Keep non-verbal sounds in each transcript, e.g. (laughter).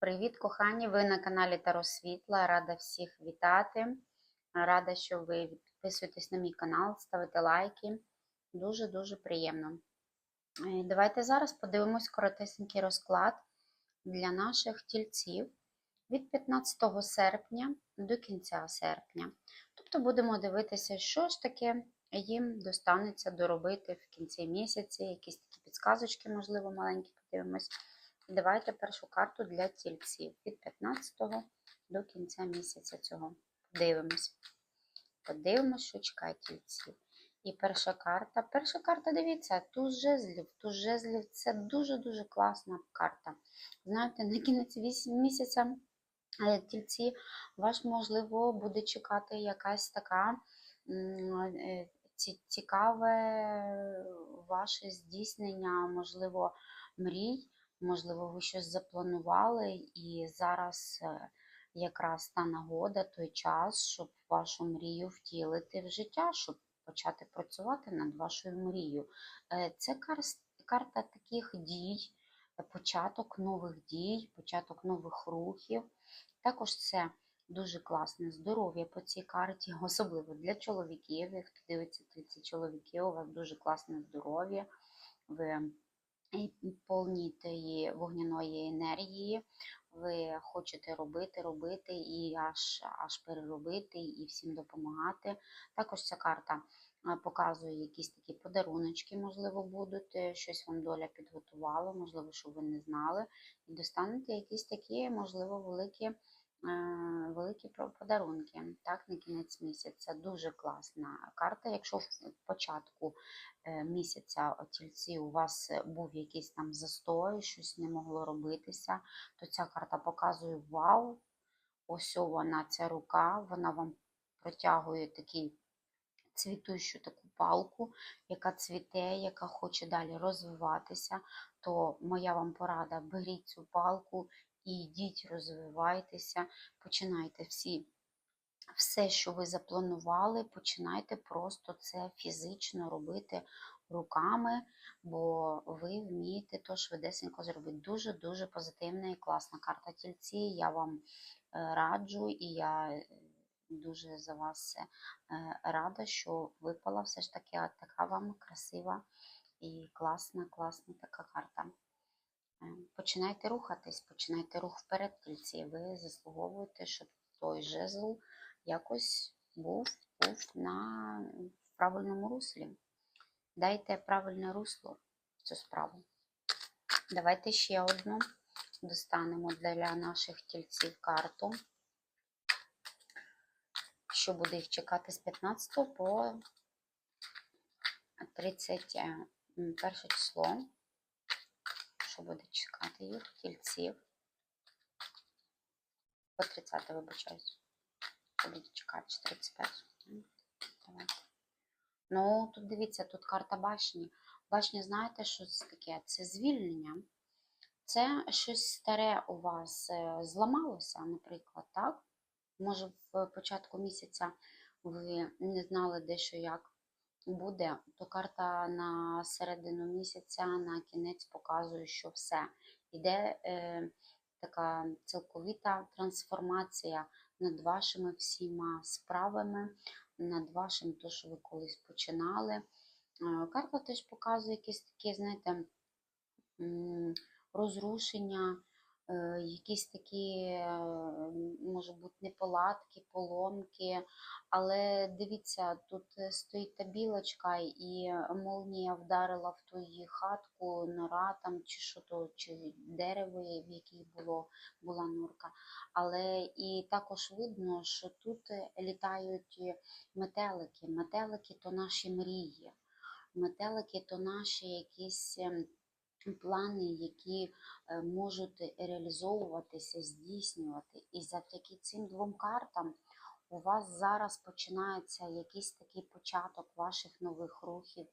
Привіт, кохані! Ви на каналі Таро Світла. Рада всіх вітати. Рада, що ви підписуєтесь на мій канал, ставите лайки. Дуже-дуже приємно. Е, Давайте зараз подивимось коротесенький розклад для наших тільців від 15 серпня до кінця серпня. Тобто будемо дивитися, що ж таке їм достанеться доробити в кінці місяця, якісь такі підсказочки, можливо, маленькі подивимось. Давайте першу карту для тільців від 15 до кінця місяця цього. Подивимось. Подивимось, що чекає тільців. І перша карта. Перша карта, дивіться, туз жезлів. Туз жезлів це дуже-дуже класна карта. Знаєте, на кінець віс- місяця е, тільці вас, можливо, буде чекати якась така е, ці- цікаве ваше здійснення, можливо, мрій. Можливо, ви щось запланували, і зараз е, якраз та нагода, той час, щоб вашу мрію втілити в життя, щоб почати працювати над вашою мрією. Е, Це карта таких дій, початок нових дій, початок нових рухів. Також це дуже класне здоров'я по цій карті, (laughs) особливо для чоловіків. Як дивиться ці чоловіки, у вас дуже класне здоров'я. Ви і повні тієї вогняної енергії. Ви хочете робити, робити і аж, аж переробити, і всім допомагати. Також ця карта е, показує якісь такі подаруночки, можливо, будуть, е, щось вам доля підготувала, можливо, що ви не знали. І достанете якісь такі, можливо, великі, великі подарунки так, на кінець місяця. Дуже класна карта. Якщо в початку е, місяця тільці у вас е, був якийсь там застой, щось не могло робитися, то ця карта показує вау, ось вона, ця рука, вона вам протягує такий цвітущу таку палку, яка цвіте, яка хоче далі розвиватися, то моя вам порада, беріть цю палку і йдіть, розвивайтеся, починайте всі все, що ви запланували, починайте просто це фізично робити руками, бо ви вмієте то швидесенько зробити. Дуже-дуже позитивна і класна карта тільці. Я вам е, раджу і я е, дуже за вас е, рада, що випала все ж таки така вам красива і класна, класна така карта. Е, Починайте рухатись, починайте рух вперед, тільці. Ви заслуговуєте, щоб той жезл якось був, був на в правильному руслі. Дайте правильне русло в цю справу. Давайте ще одну достанемо для наших тільців карту, що буде їх чекати з 15 по 31 число. Що буде чекати їх, тільців. По 30 вибачаюсь. Будуть чекати 35. Давайте. Ну, тут дивіться, тут карта башні. Башня, знаєте, що це таке? Це звільнення. Це щось старе у вас е, зламалося, наприклад, так? Може, в початку місяця ви не знали де що як буде, то карта на середину місяця, на кінець показує, що все. Іде е, така цілковіта трансформація над вашими всіма справами, над вашим, то, що ви колись починали. Е, Карта теж показує якісь такі, знаєте, розрушення, якісь такі, е, може бути, неполадки, поломки. Але дивіться, тут е, стоїть та білочка, і молнія вдарила в ту її хатку, нора там, чи що то, чи дерево, в якій було, була норка. Але і також видно, що тут е, літають е, метелики. Метелики то наші мрії. Метелики то наші якісь ем, плани, які е, можуть реалізовуватися, здійснювати. І завдяки цим двом картам у вас зараз починається якийсь такий початок ваших нових рухів,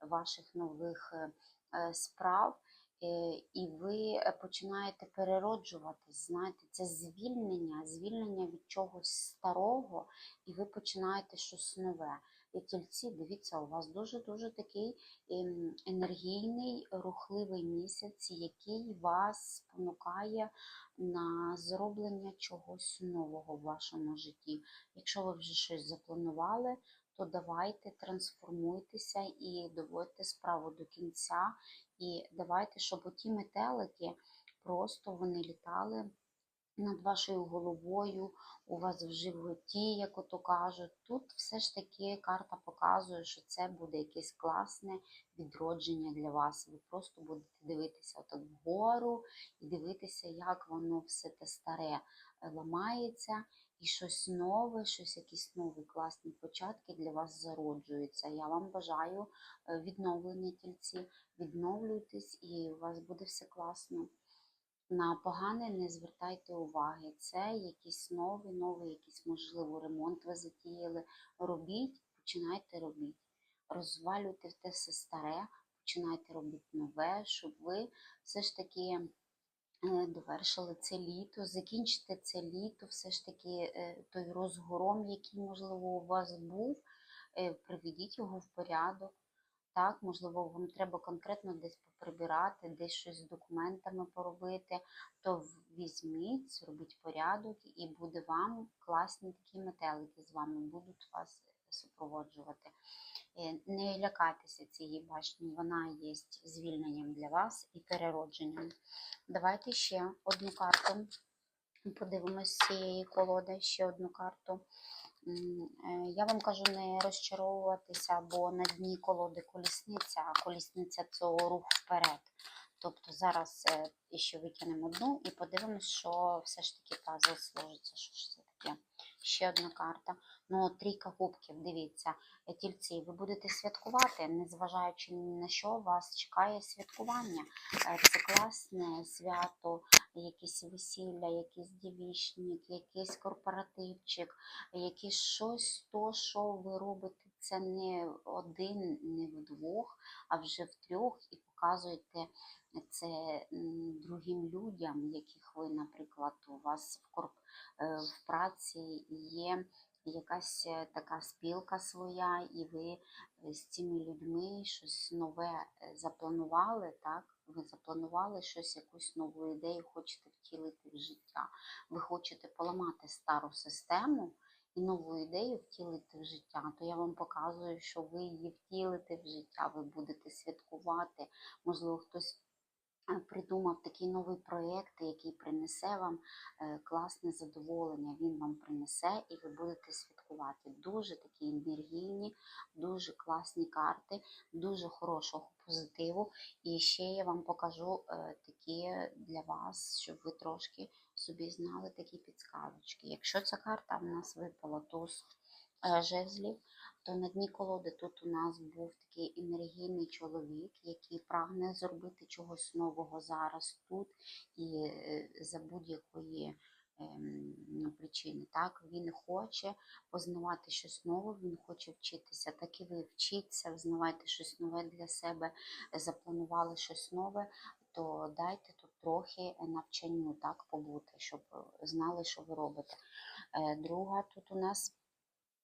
ваших нових е, е, справ. І ви починаєте перероджуватись, знаєте, це звільнення, звільнення від чогось старого, і ви починаєте щось нове. І тільці, дивіться, у вас дуже-дуже такий ем, енергійний, рухливий місяць, який вас спонукає на зроблення чогось нового в вашому житті. Якщо ви вже щось запланували, то давайте трансформуйтеся і доводьте справу до кінця. І давайте, щоб оті метелики просто вони літали над вашою головою, у вас в животі, як ото кажуть. Тут все ж таки карта показує, що це буде якесь класне відродження для вас. Ви просто будете дивитися отак вгору і дивитися, як воно все те старе е, ламається. І щось нове, щось якісь нові класні початки для вас зароджуються. Я вам бажаю е, відновлення тільці, відновлюйтесь і у вас буде все класно. На погане не звертайте уваги. Це якісь нові, новий, якийсь, можливо, ремонт ви затіяли. Робіть, починайте робити. Розвалюйте те все старе, починайте робити нове, щоб ви все ж таки е, довершили це літо, закінчите це літо, все ж таки е, той розгром, який, можливо, у вас був, е, приведіть його в порядок. Так, можливо, вам треба конкретно десь поприбирати, десь щось з документами поробити, то візьміть, зробіть порядок, і буде вам класні такі метелики з вами будуть вас супроводжувати. Е, Не лякайтеся цієї башні, вона є звільненням для вас і переродженням. Давайте ще одну карту. Подивимось цієї колоди ще одну карту. Е, Я вам кажу не розчаровуватися, бо на дні колоди колісниця, а колісниця це рух вперед. Тобто зараз е, ще викинемо одну і подивимось, що все ж таки пазл сложиться. Що ж це таке? Ще одна карта. Ну, трійка кубків, дивіться, тільці, ви будете святкувати, незважаючи на що, вас чекає святкування. Е, Це класне свято, якісь весілля, якийсь дівічник, якийсь корпоративчик, якесь щось, то, що ви робите, це не один, не вдвох, а вже втрьох, і показуєте це другим людям, яких ви, наприклад, у вас в, корп... е, в праці є якась е, така спілка своя, і ви з цими людьми щось нове е, запланували, так? Ви запланували щось, якусь нову ідею хочете втілити в життя. Ви хочете поламати стару систему і нову ідею втілити в життя, то я вам показую, що ви її втілите в життя, ви будете святкувати. Можливо, хтось е, придумав такий новий проєкт, який принесе вам е, класне задоволення. Він вам принесе і ви будете святкувати. Дуже такі енергійні, дуже класні карти, дуже хорошого позитиву. І ще я вам покажу е, такі для вас, щоб ви трошки собі знали такі підсказочки. Якщо ця карта в нас випала туз е, жезлів, то на дні колоди тут у нас був такий енергійний чоловік, який прагне зробити чогось нового зараз тут і е, за будь-якої причини. Так, він хоче познавати щось нове, він хоче вчитися. Так і ви вчіться, взнавайте щось нове для себе, запланували щось нове, то дайте тут трохи навчанню так побути, щоб е, знали, що ви робите. Е, Друга тут у нас.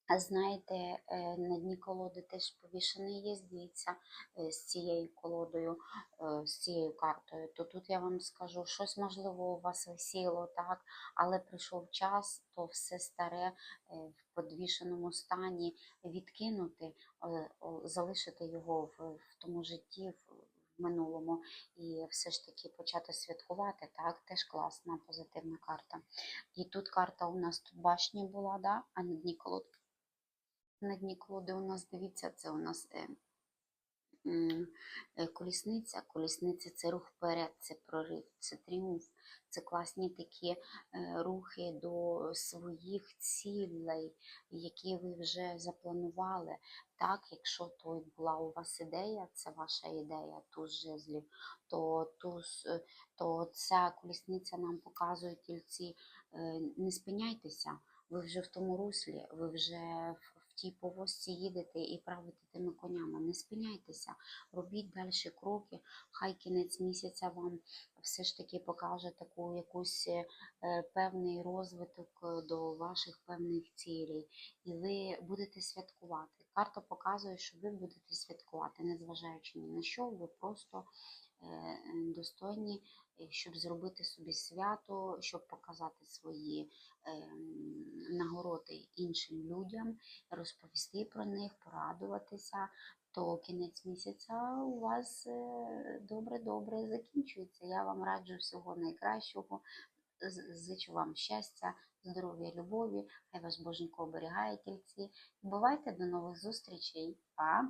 А знаєте, е, на дні колоди теж повішений є, дивіться, е, з цією колодою, е, з цією картою. То тут я вам скажу, щось можливо у вас висіло, так, але прийшов час, то все старе в подвішеному стані відкинути, залишити його в, в тому житті. в- минулому і все ж таки почати святкувати, так, теж класна позитивна карта. І тут карта у нас тут башня була, да? а на дні колоди на дні колоди у нас, дивіться, це у нас е, е, колісниця. Колісниця це рух вперед, це прорив, це тріумф, це класні такі е, рухи до своїх цілей, які ви вже запланували. Так, якщо то була у вас ідея, це ваша ідея, туз жезлів, то, туз, то ця колісниця нам показує тільці, не спиняйтеся, ви вже в тому руслі, ви вже в тій повозці їдете і правите тими конями, не спиняйтеся, робіть далі кроки. Хай кінець місяця вам все ж таки покаже таку якусь е, певний розвиток до ваших певних цілей, і ви будете святкувати. Карта показує, що ви будете святкувати, незважаючи ні на що, ви просто достойні, е, щоб зробити собі свято, щоб показати свої е, нагороди іншим людям, розповісти про них, порадуватися. То кінець місяця у вас е, добре-добре закінчується. Я вам раджу всього найкращого. Зичу вам щастя, здоров'я, любові. Хай вас Боженько оберігає тільці. Бувайте до нових зустрічей. Па!